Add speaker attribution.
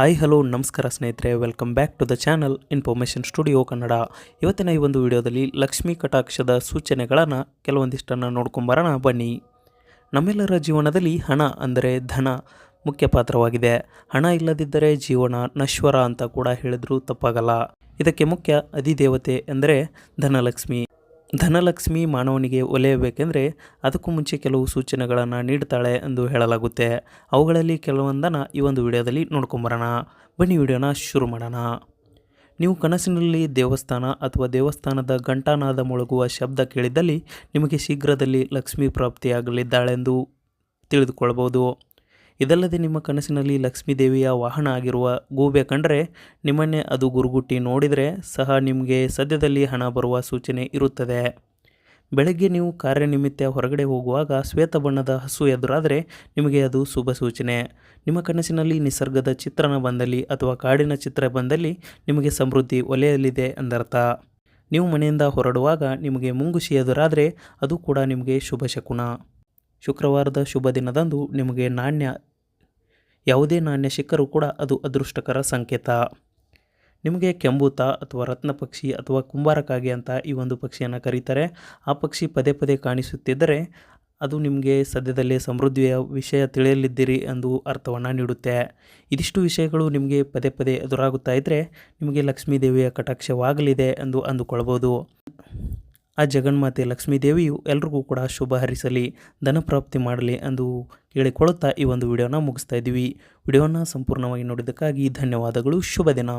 Speaker 1: Hi, hello, ನಮಸ್ಕಾರ ಸ್ನೇಹಿತರೆ. Welcome back to the channel information studio Kannada ಇವತ್ತಿನ ಈ ಒಂದು ವಿಡಿಯೋದಲ್ಲಿ ಲಕ್ಷ್ಮೀ ಕಟಾಕ್ಷದ ಸೂಚನೆಗಳನ್ನು ಕೆಲವೊಂದಿಷ್ಟನ್ನು ನೋಡ್ಕೊಂಬರೋಣ, ಬನ್ನಿ. ನಮ್ಮೆಲ್ಲರ ಜೀವನದಲ್ಲಿ ಹಣ ಅಂದರೆ ಧನ ಮುಖ್ಯ ಪಾತ್ರವಾಗಿದೆ. ಹಣ ಇಲ್ಲದಿದ್ದರೆ ಜೀವನ ನಶ್ವರ ಅಂತ ಕೂಡ ಹೇಳಿದರೂ ತಪ್ಪಾಗಲ್ಲ. ಇದಕ್ಕೆ ಮುಖ್ಯ ಅಧಿದೇವತೆ ಅಂದರೆ ಧನಲಕ್ಷ್ಮಿ. ಧನಲಕ್ಷ್ಮಿ ಮಾನವನಿಗೆ ಒಲೆಯಬೇಕೆಂದರೆ ಅದಕ್ಕೂ ಮುಂಚೆ ಕೆಲವು ಸೂಚನೆಗಳನ್ನು ನೀಡ್ತಾಳೆ ಎಂದು ಹೇಳಲಾಗುತ್ತೆ. ಅವುಗಳಲ್ಲಿ ಕೆಲವೊಂದನ್ನು ಈ ಒಂದು ವಿಡಿಯೋದಲ್ಲಿ ನೋಡ್ಕೊಂಬರೋಣ. ಬನ್ನಿ ವಿಡಿಯೋನ ಶುರು ಮಾಡೋಣ. ನೀವು ಕನಸಿನಲ್ಲಿ ದೇವಸ್ಥಾನ ಅಥವಾ ದೇವಸ್ಥಾನದ ಘಂಟಾನಾದ ಮೊಳಗುವ ಶಬ್ದ ಕೇಳಿದ್ದಲ್ಲಿ ನಿಮಗೆ ಶೀಘ್ರದಲ್ಲಿ ಲಕ್ಷ್ಮೀ ಪ್ರಾಪ್ತಿಯಾಗಲಿದ್ದಾಳೆಂದು ತಿಳಿದುಕೊಳ್ಳಬಹುದು ಇದಲ್ಲದೆ ನಿಮ್ಮ ಕನಸಿನಲ್ಲಿ ಲಕ್ಷ್ಮೀ ದೇವಿಯ ವಾಹನ ಆಗಿರುವ ಗೂಬೆ ಕಂಡರೆ ನಿಮ್ಮನ್ನೇ ಅದು ಗುರುಗುಟ್ಟಿ ನೋಡಿದರೆ ಸಹ ನಿಮಗೆ ಸದ್ಯದಲ್ಲಿ ಹಣ ಬರುವ ಸೂಚನೆ ಇರುತ್ತದೆ. ಬೆಳಗ್ಗೆ ನೀವು ಕಾರ್ಯನಿಮಿತ್ತ ಹೊರಗಡೆ ಹೋಗುವಾಗ ಶ್ವೇತ ಬಣ್ಣದ ಹಸು ಎದುರಾದರೆ ನಿಮಗೆ ಅದು ಶುಭ ಸೂಚನೆ. ನಿಮ್ಮ ಕನಸಿನಲ್ಲಿ ನಿಸರ್ಗದ ಚಿತ್ರಣ ಬಂದಲ್ಲಿ ಅಥವಾ ಕಾಡಿನ ಚಿತ್ರ ಬಂದಲ್ಲಿ ನಿಮಗೆ ಸಮೃದ್ಧಿ ಒಲೆಯಲಿದೆ ಎಂದರ್ಥ ನೀವು ಮನೆಯಿಂದ ಹೊರಡುವಾಗ ನಿಮಗೆ ಮುಂಗುಸಿ ಎದುರಾದರೆ ಅದು ಕೂಡ ನಿಮಗೆ ಶುಭ ಶಕುನ. ಶುಕ್ರವಾರದ ಶುಭ ದಿನದಂದು ನಿಮಗೆ ನಾಣ್ಯ ಯಾವುದೇ ನಾಣ್ಯ ಸಿಕ್ಕರೂ ಕೂಡ ಅದು ಅದೃಷ್ಟಕರ ಸಂಕೇತ. ನಿಮಗೆ ಕೆಂಬೂತ ಅಥವಾ ರತ್ನ ಪಕ್ಷಿ ಅಥವಾ ಕುಂಬಾರಕಾಗಿ ಅಂತ ಈ ಒಂದು ಪಕ್ಷಿಯನ್ನು ಕರೀತಾರೆ. ಆ ಪಕ್ಷಿ ಪದೇ ಪದೇ ಕಾಣಿಸುತ್ತಿದ್ದರೆ ಅದು ನಿಮಗೆ ಸದ್ಯದಲ್ಲೇ ಸಮೃದ್ಧಿಯ ವಿಷಯ ತಿಳಿಯಲಿದ್ದೀರಿ ಎಂದು ಅರ್ಥವನ್ನು ನೀಡುತ್ತೆ. ಇದಿಷ್ಟು ವಿಷಯಗಳು ನಿಮಗೆ ಪದೇ ಪದೇ ಎದುರಾಗುತ್ತಾ ಇದ್ದರೆ ನಿಮಗೆ ಲಕ್ಷ್ಮೀ ದೇವಿಯ ಕಟಾಕ್ಷವಾಗಲಿದೆ ಎಂದು ಅಂದುಕೊಳ್ಬೋದು. ಆ ಜಗನ್ಮಾತೆ ಲಕ್ಷ್ಮೀ ದೇವಿಯು ಎಲ್ರಿಗೂ ಕೂಡ ಶುಭ ಹರಿಸಲಿ ಧನಪ್ರಾಪ್ತಿ ಮಾಡಲಿ ಎಂದು ಕೇಳಿಕೊಳ್ಳುತ್ತಾ ಈ ಒಂದು ವಿಡಿಯೋನ ಮುಗಿಸ್ತಾ ಇದ್ದೀವಿ. ವಿಡಿಯೋನ ಸಂಪೂರ್ಣವಾಗಿ ನೋಡಿದ್ದಕ್ಕಾಗಿ ಧನ್ಯವಾದಗಳು. ಶುಭ ದಿನ.